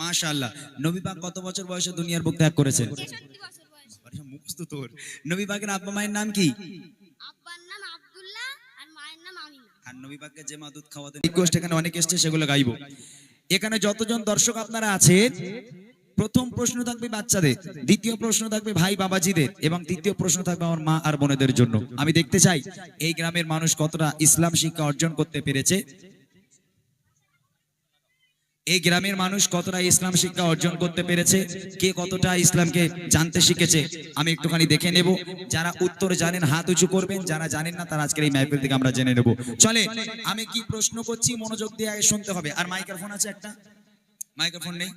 মাশাআল্লাহ। নবী পাক কত বছর বয়সে দুনিয়ার বুক ত্যাগ করেছেন? মুখস্থ তোর। নবী পাকের আব্বা মায়ের নাম কি? আব্বার নাম আব্দুল্লাহ আর মায়ের নাম আমিনা। আর নবী পাককে যে মা দুধ খাওয়াতেন রিকোয়েস্ট এখানে অনেক এসছে সেগুলো গাইবো। এখানে যতজন দর্শক আপনারা আছেন প্রথম প্রশ্ন থাকবে বাচ্চাদের দ্বিতীয় প্রশ্ন থাকবে ভাই বাবাজিদের এবং তৃতীয় প্রশ্ন থাকবে আমার মা আর বোনেদের জন্য। আমি দেখতে চাই এই গ্রামের মানুষ কতটা ইসলাম শিক্ষা অর্জন করতে পেরেছে। এই গ্রামের মানুষ কতটা ইসলাম শিক্ষা অর্জন করতে পেরেছে? কে কতটা ইসলামকে জানতে শিখেছে? আমি একটুখানি দেখে নেব। যারা উত্তর জানেন, হাত উঁচু করবেন। যারা জানেন না, তারা আজকের এই মাইকেল থেকে আমরা জেনে নেব। চলে, আমি কি প্রশ্ন করছি? মনোযোগ দিয়ে আগে শুনতে হবে। আর মাইক্রোফোন আছে একটা? মাইক্রোফোন নেই?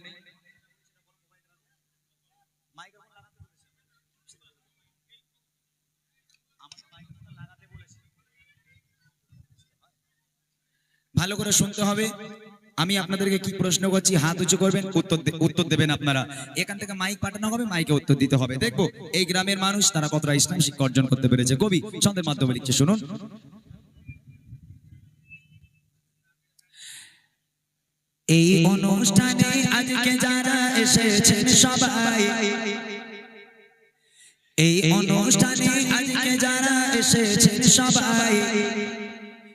ভালো করে শুনতে হবে। আমি আপনাদেরকে কি প্রশ্ন করছি? হাত উঁচু করবেন, উত্তর উত্তর দেবেন আপনারা। এখান থেকে মাইক পাঠানো হবে, মাইকে উত্তর দিতে হবে। দেখব, এই গ্রামের মানুষ তারা কতটা ইসলাম শিক্ষা অর্জন করতে পেরেছে। কবি, ছন্দের মাধ্যমে লিখছে, শুনুন। এই অনুষ্ঠানে আজকে যারা এসেছেন সবাই, এই অনুষ্ঠানে আজকে যারা এসেছেন সবাই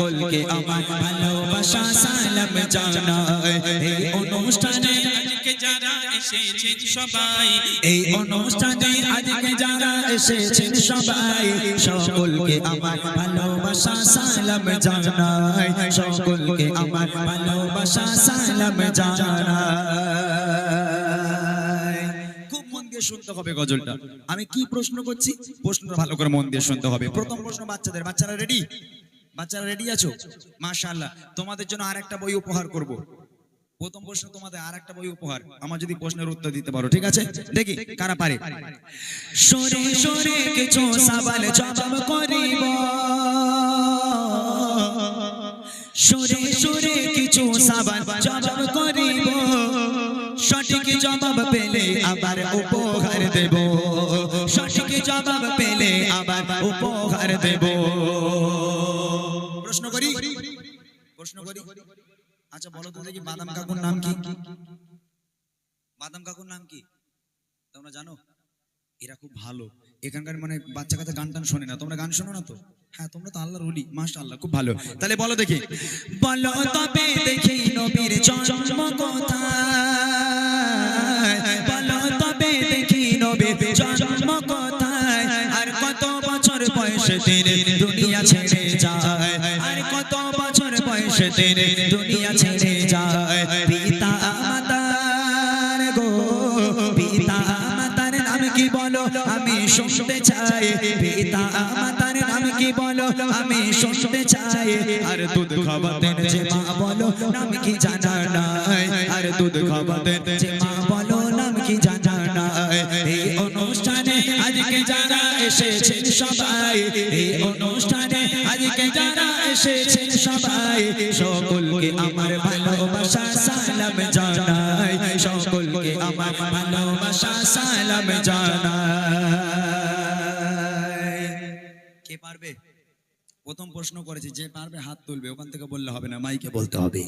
সকলকে আমার ভালোবাসা সালাম জানাই এই অনুষ্ঠানে আজকে যারা এসেছেন সবাই, এই অনুষ্ঠানে আজকে যারা এসেছেন সবাই, সকলকে আমার ভালোবাসা সালাম জানাই সকলকে আমার ভালোবাসা সালাম মন দিয়ে শুনতে হবে গজলটা। আমি কি প্রশ্ন করছি? প্রশ্নটা ভালো করে মন দিয়ে শুনতে হবে। প্রথম প্রশ্ন, বাচ্চাদের। বাচ্চারা রেডি বাচ্চারা রেডি আছো? মাশাআল্লাহ। তোমাদের জন্য আরেকটা বই উপহার করব। প্রথম প্রশ্ন তোমাদের আর একটা বই উপহার। আমার যদি প্রশ্নের উত্তর দিতে পারো, ঠিক আছে? দেখি, কারা পারে? সঠিক জবাব পেলে আবার করি আচ্ছা বলো তো দেখি বাদাম কাকুর নাম কি বাদাম কাকুর নাম কি তোমরা জানো এরা খুব ভালো এখানকার মানে বাচ্চা কাচ্চা গান টান শোনে না তোমরা গান শোনো না তো হ্যাঁ তোমরা তো আল্লাহর ওলি মাশাআল্লাহ খুব ভালো তাহলে বলো দেখি বলো তবে দেখি নবীর জন্ম কোথায় বলো তবে দেখি নবীর জন্ম কোথায় আর কত বছর বয়সে তিনি বছর দুনিয়া ছেড়ে যায়। পিতা মাতার গো, পিতা মাতার নাম কি বলো? আমি শুনতে চাই। পিতা মাতার নাম কি বলো? আমি শুনতে চাই। আর দুধ খাওয়াতেন যে মা বলো, নাম কি জানা নাই? আর দুধ খাওয়াতেন যে মা বলো, নাম কি জানা নাই? এই অনুষ্ঠানে আজকে যারা এসেছেন সবাই, এই অনুষ্ঠানে আজকে যারা এসেছেন সবাই সকলকে আমার ভালোবাসা সালাম জানাই। সকলকে আমার ভালোবাসা সালাম জানাই। কে পারবে? প্রথম প্রশ্ন করেছি, যে পারবে হাত তুলবে, ওখান থেকে বললে হবে না, মাইকে বলতে হবে।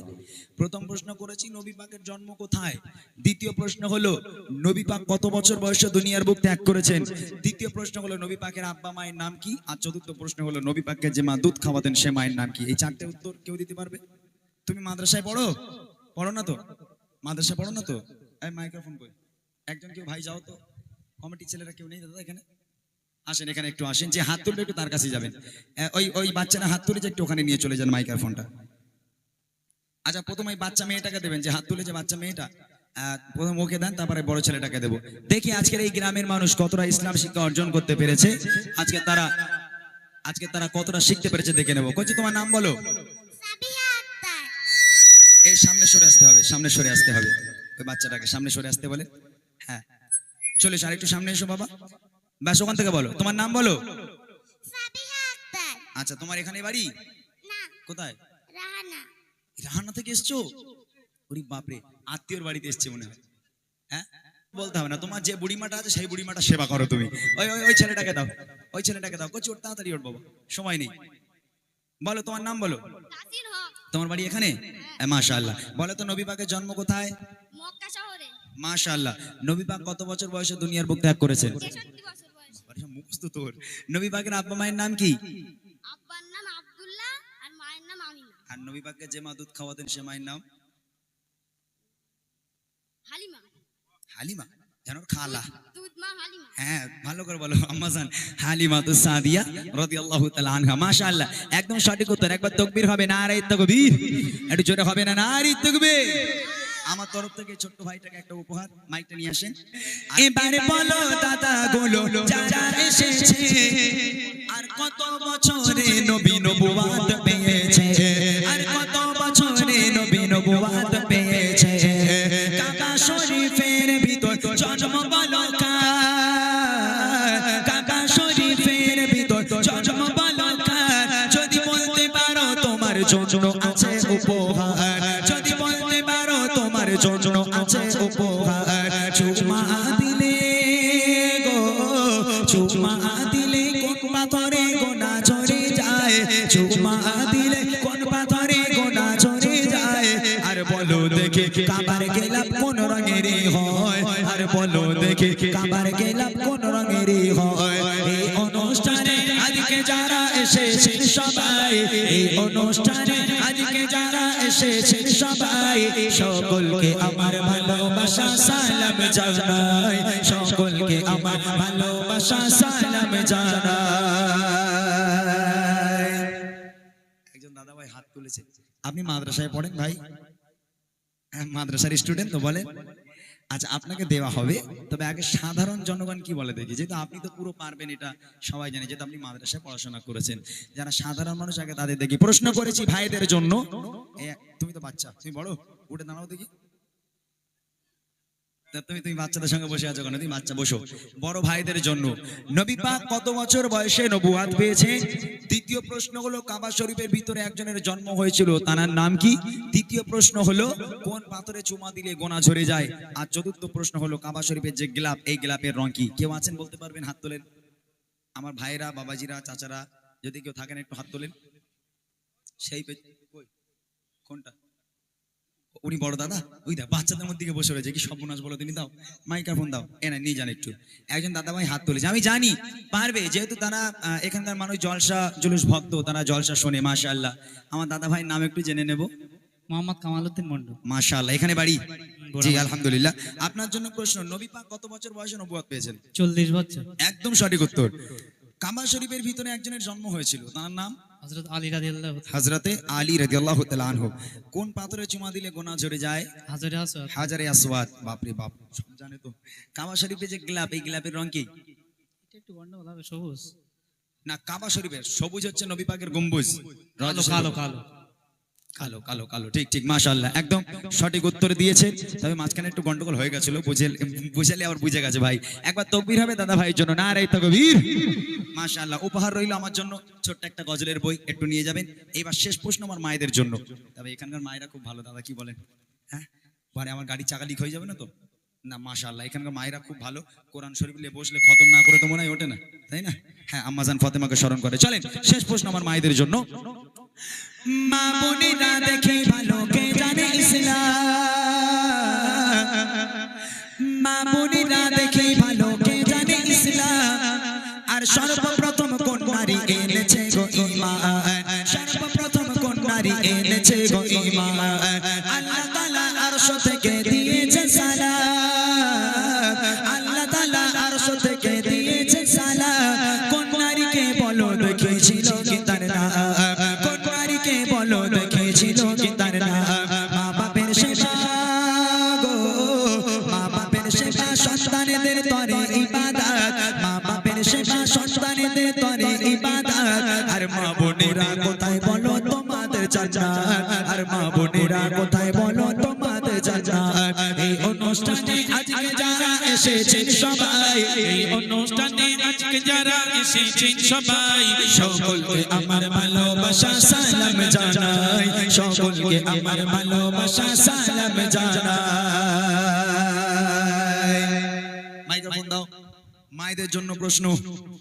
প্রথম প্রশ্ন করেছি, নবী পাকের জন্ম কোথায়? দ্বিতীয় প্রশ্ন হলো, নবী পাক কত বছর বয়সে দুনিয়ার বুক ত্যাগ করেছেন? তৃতীয় প্রশ্ন হলো, নবী পাকের আব্বা মায়ের নাম কি? আর চতুর্থ প্রশ্ন হলো, নবী পাককে যে মা দুধ খাওয়াতেন, সে মায়ের নাম কি? এই চারটে উত্তর কেউ দিতে পারবে? তুমি মাদ্রাসায় পড়ো? পড়ো না তো? মাদ্রাসায় পড়ো না তো? মাইক্রোফোন কই? একজন কেউ ভাই যাও তো? কমিটি ছেলেরা কেউ নেই দাদা এখানে? আসেন এখানে একটু আসেন। যে হাত তুলবে একটু তার কাছে যাবেন। ওই ওই বাচ্চারা হাত তুলে যে একটু ওখানে নিয়ে চলে যান মাইক্রোফোনটা। আচ্ছা প্রথম ওই বাচ্চা মেয়েটাকে দেবেন যে হাত তুলে যে বাচ্চা মেয়েটা। প্রথম ওকে দেন তারপরে বড় ছেলেটাকে দেবো। দেখি আজকের এই গ্রামের মানুষ কতটা ইসলাম শিক্ষা অর্জন করতে পেরেছে। আজকে তারা আজকে তারা কতটা শিখতে পেরেছে দেখে নেব। কচি তোমার নাম বলো। এই সামনে সরে আসতে হবে সামনে সরে আসতে হবে। ওই বাচ্চাটাকে সামনে সরে আসতে বলে। হ্যাঁ। চলে এসো আরেকটু সামনে এসো বাবা। ব্যাস ওখান থেকে বলো। তোমার নাম বলো? আচ্ছা তোমার এখানে বাড়ি? কোথায়? রাহানা। থেকে এসছো? ওরে বাপরে আত্মীয়র বাড়িতে এসছে মনে হয়। হ্যাঁ? বলতে হবে না তোমার যে বুড়িমাটা আছে সেই বুড়িমাটা সেবা করো তুমি। ওই ওই ওই ছেলেটাকে দাও। ওই ছেলেটাকে দাও। কচি ওর তাড়াতাড়ি ওর বাবা। সময় নেই। বলো তোমার নাম বলো? তোমার বাড়ি এখানে? মাশা আল্লাহ বলো তো নবী পাকের জন্ম কোথায়? মক্কা শহরে। মাশা আল্লাহ নবী পাক কত বছর বয়সে দুনিয়ার বুক ত্যাগ করেছেন? মুখস্থ তোর। নবী পাকের আব্বা মায়ের নাম কি? আব্বার নাম আব্দুল্লাহ আর মায়ের নাম আমিনা। আর নবী পাককে যে মা দুধ খাওয়াতেন সে মায়ের নাম? হালিমা। হালিমা? যেন খালা। হ্যাঁ ভালো করে বলো আম্মাজান হালিমা তো সাদিয়া রাদিয়াল্লাহু তাআলা আনহা। মাশাআল্লাহ একদম সঠিক উত্তর। একবার তাকবীর হবে না আরে তাকবীর। একটু জোরে হবে না না আরে তাকবীর। আমার তরফ থেকে ছোট্ট ভাইটাকে একটা উপহার, মাইকটা নিয়ে আসেন। এবারে বলো দাদা গুলো এসেছে, আর কত বছরে পেয়েছে, আর কত বছরে পেয়েছে। কাবা শরীফের ভিতর বলো কার? কাবা শরীফের ভিতর বলো যদি বলতে পারো তোমার জন্য আছে উপহার জন্য আছে উপহার। চুমা দিলে গো, চুমা দিলে কোন পাথরে গোনা চড়ে যায়। চুমা দিলে কোন পাথরে গোনা চড়ে যায়। আর বলো দেখে কাবার গেলাম কোন রঙের হয়। বলো দেখে কাবার গেলাম কোন রঙের হয়? এই অনুষ্ঠানে আজকে যারা এসেছেন সবাই এই অনুষ্ঠানে আজকে যারা এসেছেন সবাই সকলকে আমার ভালোবাসা সালাম জানাই সকলকে আমার ভালোবাসা সালাম জানাই। একজন দাদা ভাই হাত তুলেছে। আপনি মাদ্রাসায় পড়েন ভাই? মাদ্রাসার স্টুডেন্ট তো বলেন। আচ্ছা আপনাকে দেওয়া হবে। তবে আগে সাধারণ জনগণ কি বলে দেখি? যেহেতু আপনি তো পুরো পারবেন, এটা সবাই জানে, যেহেতু আপনি মাদ্রাসায় পড়াশোনা করেছেন। যারা সাধারণ মানুষ, আগে তাদের দেখি। প্রশ্ন করেছি ভাইদের জন্য। তুমি তো বাচ্চা, তুমি বড়? উঠে দাঁড়াও দেখি। তুমি তুমি বাচ্চাদের সঙ্গে বসে আছো কেন? তুমি বাচ্চা, বসো। বড় ভাইদের জন্য। নবী পাক কত বছর বয়সে নবুয়াত পেয়েছে? দ্বিতীয় প্রশ্ন হলো কাবা শরীফের ভিতরে একজনের জন্ম হয়েছিল তার নাম কি? তৃতীয় প্রশ্ন হলো কোন পাথরে চুমা দিলে গোনা ঝরে যায়? আর চতুর্থ প্রশ্ন হলো কাবা শরীফের যে গ্লাপ, এই গ্লাপের রং কি? কেউ আছেন বলতে পারবেন? হাত তোলেন। আমার ভাইরা বাবাজিরা, চাচারা, যদি কেউ থাকেন একটু হাত তোলেন। সেই কোনটা? উনি বড় দাদা ওই দা বাচ্চাদের মধ্যে দিকে বসে রয়েছে। কি সর্বনাশ বলো তুমি দাও। মাইক্রোফোন দাও। এ না নিয়ে যান একটু। একজন দাদা ভাই হাত তুলেছে। আমি জানি পারবে। যেহেতু তারা এখানকার মানুষ জলসা জুলুস ভক্ত তারা জলসা শোনে মাশাআল্লাহ। আমার দাদা ভাইয়ের নাম একটু জেনে নেব। মোহাম্মদ কামাল উদ্দিন মন্ডল মাশাআল্লাহ। এখানে বাড়ি? জি আলহামদুলিল্লাহ। আপনার জন্য প্রশ্ন নবী পাক কত বছর বয়সে নবুয়ত পেয়েছেন? চল্লিশ বছর। একদম সঠিক উত্তর। কাবা শরীফের ভিতরে একজনের জন্ম হয়েছিল। তার নাম? হজরত আলী রাজি আল্লাহ হজরতে আলী রাদিয়াল্লাহু তাআলা আনহু। কোন পাথরে চুমা দিলে গোনা ঝরে যায়? হাজারে আসওয়াদ। হাজারে আসওয়াদ। বাপ জানে তো। কাবা শরীফে যে গ্লাপ এই গ্লাপের রং কি? এটা একটু হবে সবুজ। না কাবা শরীফের। সবুজ হচ্ছে নবী পাকের গম্বুজ। কালো কালো কালো। কালো কালো কালো, ঠিক ঠিক, মাশাআল্লাহ, একদম সঠিক উত্তর দিয়েছে। তবে মাঝখানে একটু গন্ডগোল হয়ে গেছিল, বুঝে, বুঝালে আবার বুঝে গেছে ভাই। একবার তকবীর হবে দাদা ভাইয়ের জন্য, না রে তকবীর? মাশাআল্লাহ, উপহার রইল আমার জন্য, ছোট্ট একটা গজলের বই, একটু নিয়ে যাবেন। এইবার শেষ প্রশ্ন আমার মায়েদের জন্য। তবে এখানকার মায়েরা খুব ভালো, দাদা কি বলেন? হ্যাঁ? মানে আমার গাড়ি চাকা লিক হয়ে যাবে না তো? না, মাশাআল্লাহ, এখানকার মায়েরা খুব ভালো। কোরআন শরীফ নিয়ে বসলে খতম না করে তো মনে হয় ওঠে না, তাই না? হ্যাঁ আম্মাজান ফাতেমাকে স্মরণ করে। চলেন, শেষ প্রশ্ন আমার মায়েদের জন্য। মা বোনেরা দেখে ভালো, কে জানে ইসলাম? মা বোনেরা দেখে ভালো, কে জানে ইসলাম? আর সর্বপ্রথম কোন নারী এনেছে গো ঈমান? সর্বপ্রথম কোন নারী এনেছে গো ঈমান? আল্লাহ তাআলা আরশ থেকে দিয়েছে সালাম। আল্লাহ তাআলা আরশ থেকে সন্তানেদের তরে ইবাদত। মা বাপের সেবা সন্তানেদের তরে ইবাদত। আর মা বোনেরা কোথায় বলো তোমাদের জান্নাত? আর মা বোনেরা কোথায় বলো তোমাদের জান্নাত? এই অনুষ্ঠানে আজকে যারা এসেছেন সবাই, এই অনুষ্ঠানে আজকে যারা এসেছেন সবাই, সকলকে আমার ভালোবাসা সালাম জানাই। সকলকে আমার ভালোবাসা সালাম জানাই। দাও। মায়েদের জন্য প্রশ্ন।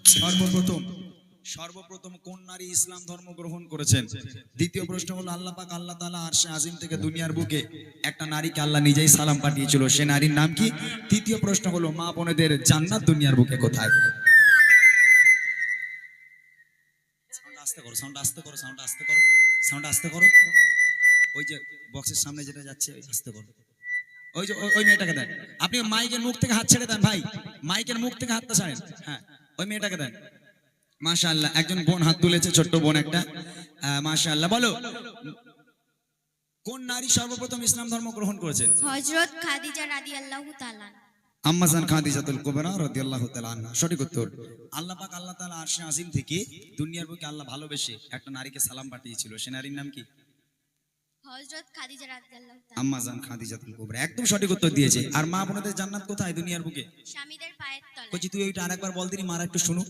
সর্বপ্রথম সর্বপ্রথম কোন নারী ইসলাম ধর্ম গ্রহণ করেছেন? দ্বিতীয় প্রশ্ন হলো, আল্লাহ পাক আল্লাহ তাআলা আরশে আজিম থেকে দুনিয়ার বুকে একটা নারীকে আল্লাহ নিজেই সালাম পাঠিয়েছিল। সে নারীর নাম কি? তৃতীয় প্রশ্ন হলো, মা বোনেদের জান্নাত দুনিয়ার বুকে কোথায়? সাউন্ড আস্তে করো সাউন্ড আস্তে করো সাউন্ড আস্তে করো সাউন্ড আস্তে করো। ওই যে বক্সের সামনে যেটা যাচ্ছে, ওই আস্তে করো। ওই যে ওই- মেয়েটাকে দেন। আপনি মাইকের মুখ থেকে হাত ছেড়ে দেন, ভাই। মাইকের মুখ থেকে হাতটা ছাড়েন। হ্যাঁ ওই মেয়েটাকে দেন। মাশাআল্লাহ একজন বোন হাত তুলেছে ছোট্ট বোন একটা। মাশাআল্লাহ বলো। কোন নারী সর্বপ্রথম ইসলাম ধর্ম গ্রহণ করেছে? হজরত খাদিজা রাদি আল্লাহ তালা আম্মাজান খাদিজাতুল কুবরা রাদিয়াল্লাহু তাআলা আনহা। সঠিক উত্তর। আল্লাহ পাক আল্লাহ তাআলা আরশে আজিম থেকে দুনিয়ার বুকে আল্লাহ ভালোবেসে একটা নারীকে সালাম পাঠিয়েছিল। সে নারীর নাম কি? খাদিজা খাদিজাতুল কুবরা। একদম সঠিক উত্তর দিয়েছে। আর মা বোনদের জান্নাত কোথায় দুনিয়ার বুকে? স্বামীদের পায়ের তলায়। কইছি তুই ওইটা আরেকবার বল দিনি মারা একটু শুনুক।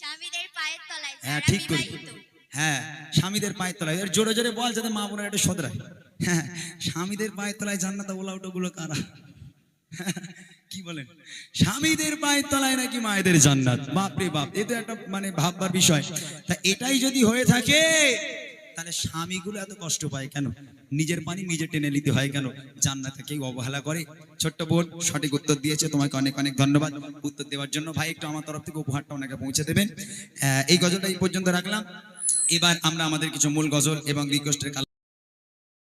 স্বামীদের পায়ের তলায় হ্যাঁ ঠিক করি হ্যাঁ স্বামীদের পায়ের তলায়। এর জোরে জোরে বল যাতে মা বোনের একটু সদরায় হ্যাঁ স্বামীদের পায়ের তলায় জান্নাত ওলা কারা? কি বলেন? স্বামীদের পায়ের তলায় নাকি মায়েদের জান্নাত? বাপ রে বাপ এ তো একটা মানে ভাববার বিষয়। তা এটাই যদি হয়ে থাকে তাহলে স্বামীগুলো এত কষ্ট পায় কেন? নিজের পানি নিজে টেনে নিতে হয় কেন? জান্নাতে কেউ অবহেলা করে? ছোট্ট বোন সঠিক উত্তর দিয়েছে, তোমাকে অনেক অনেক ধন্যবাদ। উত্তর দেওয়ার জন্য ভাই, একটু আমার তরফ থেকে উপহারটা ওনাকে পৌঁছে দেবেন। এই গজলটা এই পর্যন্ত রাখলাম। এবার আমরা আমাদের কিছু মূল গজল এবং রিকোয়েস্টের